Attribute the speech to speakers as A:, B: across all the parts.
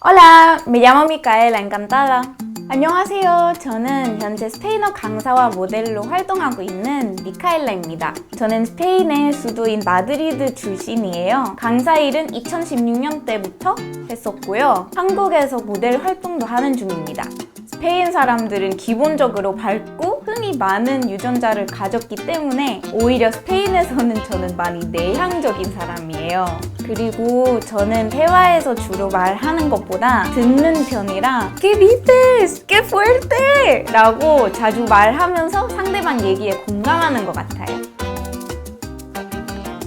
A: Hola, me llamo Micaela, encantada. 안녕하세요. 저는 현재 스페인어 강사와 모델로 활동하고 있는 미카엘라입니다. 저는 스페인의 수도인 마드리드 출신이에요. 강사 일은 2016년 때부터 했었고요. 한국에서 모델 활동도 하는 중입니다. 스페인 사람들은 기본적으로 밝고 흥이 많은 유전자를 가졌기 때문에 오히려 스페인에서는 저는 많이 내향적인 사람이에요. 그리고 저는 대화에서 주로 말하는 것보다 듣는 편이라 ¿Qué dices? ¡Qué fuerte! 라고 자주 말하면서 상대방 얘기에 공감하는 것 같아요.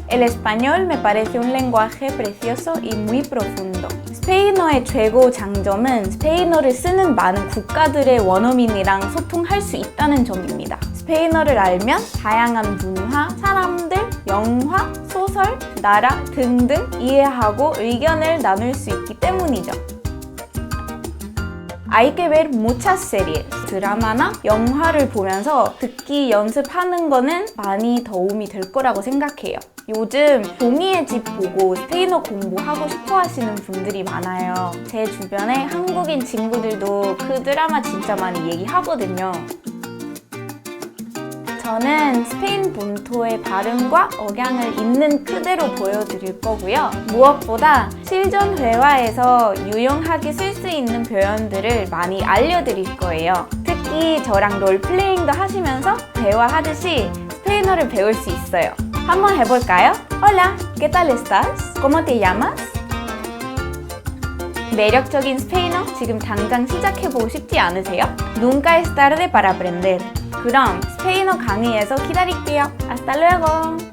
A: El español me parece un lenguaje precioso y muy profundo. 스페인어의 최고 장점은 스페인어를 쓰는 많은 국가들의 원어민이랑 소통할 수 있다는 점입니다. 스페인어를 알면 다양한 문화, 사람들, 영화, 소설, 나라 등등 이해하고 의견을 나눌 수 있기 때문이죠. Hay que ver muchas series. 드라마나 영화를 보면서 듣기 연습하는 거는 많이 도움이 될 거라고 생각해요. 요즘 종이의 집 보고 스페인어 공부하고 싶어 하시는 분들이 많아요. 제 주변에 한국인 친구들도 그 드라마 진짜 많이 얘기하거든요. 저는 스페인 본토의 발음과 억양을 있는 그대로 보여드릴 거고요. 무엇보다 실전 회화에서 유용하게 쓸 수 있는 표현들을 많이 알려드릴 거예요. 특히 저랑 롤플레잉도 하시면서 대화하듯이 스페인어를 배울 수 있어요. 한번 해볼까요? Hola, ¿qué tal estás? ¿Cómo te llamas? 매력적인 스페인어 지금 당장 시작해보고 싶지 않으세요? Nunca es tarde para aprender. 그럼 스페인어 강의에서 기다릴게요. Luego.